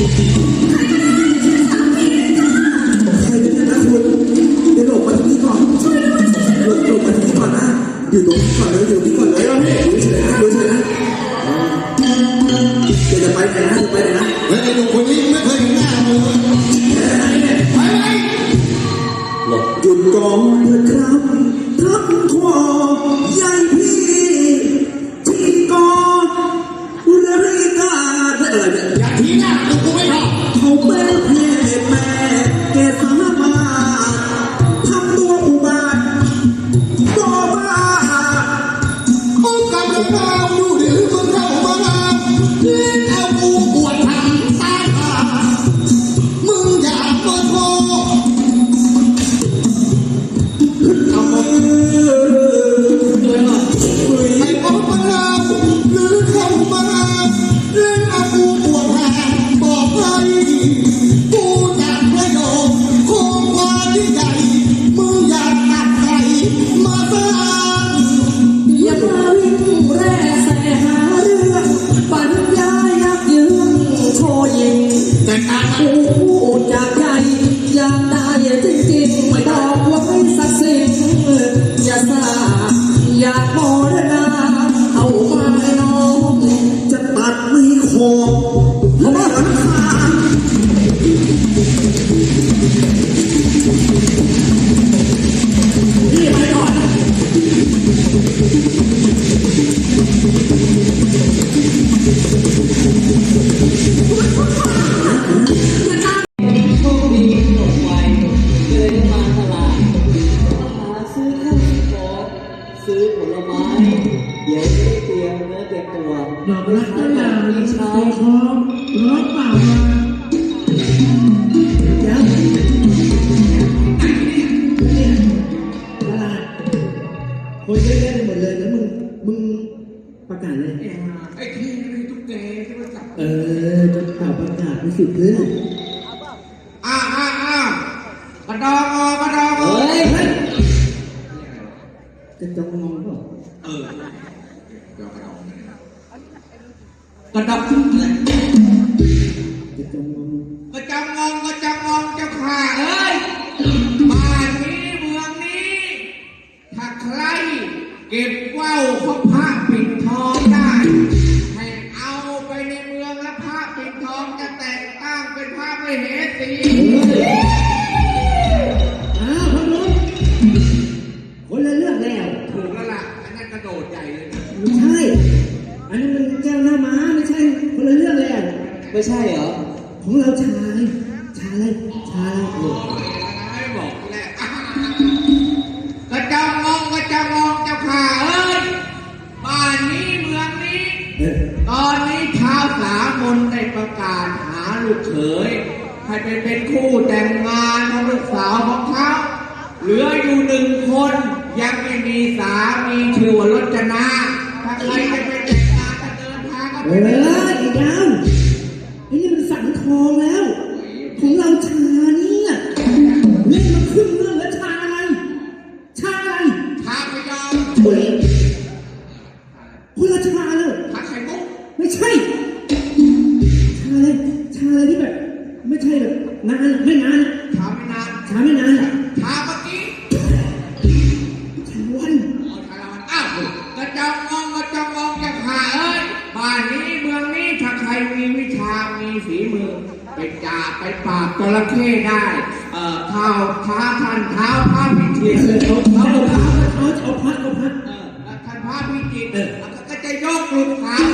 อยู่ตรงนี้ก่อนเลยอยู่ที่ก่อนเยดูเฉยนะดูเฉยะเดี๋ยวจะไปไหนนะไปไหนนะ แต่การพูดจาก รักก็อยากมีใช้ขอร้องเปล่ามาเดี๋ยวเนี่ยตลาคนเยอะแยะไปหมดเลยแล้วมึง มึงประกาศเลยไอ้ที่มีตุ๊กแกที่มันจับ เออจะข่าประกาศไปสุดเพื่ออ้าอ้าอ้ากระดองออกกระดองอเฮ้อกยจะจองมองเปล่า เออเดี๋ยวกระดอง กระดองอะไรจะจองมองกระจังงองกระจังงองเจ้าข่าเอ้ยบ้านนี้เมืองนี้ ถ้าใครเก็บว่าวของพระปิดทองได้ให้เอาไปในเมืองและพระปิดทองจะแต่งตั้งเป็นพระมเหสีอ้าวพนุษคนละเรื่องแล้วถูกแล้วล่ะอันนั้นกระโดดใหญ่เลยนะ ไม่ใช่ อันนี้มันแก้วหน้าม้า ไม่ใช่คนละเรื่องแล้วไม่ใช่เหรอ ของเราชายชายชายเออไม่บอกแหละกระจังงองกระจังงองเจ้าข่าเอ้ยบ้านนี้เมืองนี้เออตอนนี้ชาวสามนได้ประกาศหาลูกเขยให้ไปเป็นคู่แต่งงานของลูกสาวของเขาเหลืออยู่หนึ่งคนยังไม่มีสามีชื่อว่ารจนาถ้าใครจะ เอไปได้ออีกแล้วไอ้นี่มันสังทองแล้ว ของเราชาเนี่ยเล่นมาครึ่งเรื่องแล้วชาอะไรชาอะไรทางไปยอมถุยคนละชาเลยทางไข่มุกไม่ใช่ ชาอะไรชาอะไรที่แบบ ไม่ใช่แบบนานไม่นานทางไม่น อไปจ่าไปปราบจระเข้ได้ เอ่อเท้าท้าท่านเท้าพระพิจิตรเอาเขาเอาบอกว่าเอาเอาพัดเอาพัดเออแล้วท่านพระพิจิตรเออก็จะยกลูกขาว